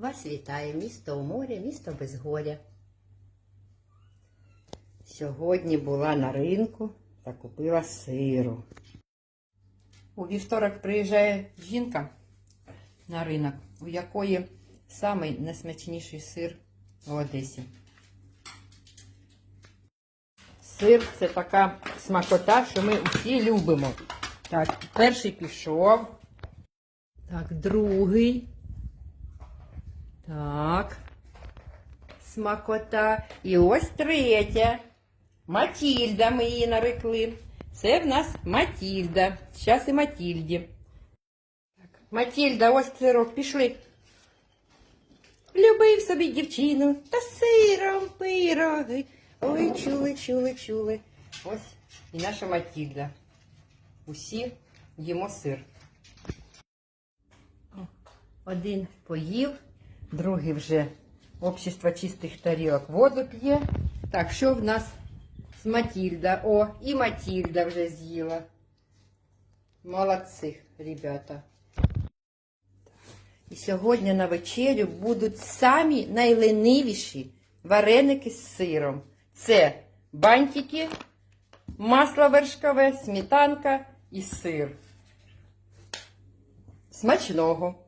Вас вітає місто у морі, місто без горя. Сьогодні була на ринку та купила сиру. У вівторок приїжджає жінка на ринок, у якої самий найсмачніший сир в Одесі. Сир це така смакота, що ми всі любимо. Так, перший пішов. Так, другий. Так. Смакота. І ось третя. Матільда ми її нарекли. Це в нас Матільда. Зараз і Матільді. Так, Матільда, ось сирок, пішли. Любив собі дівчину та сиром пироги. Ой, чули, чули, чули. Ось і наша Матільда. Усі їмо сир. Один поїв, другий вже общество чистих тарілок воду п'є. Так, що в нас з Матільда? О, і Матільда вже з'їла. Молодці, ребята. І сьогодні на вечерю будуть самі найленивіші вареники з сиром. Це бантики, масло вершкове, сметанка і сир. Смачного!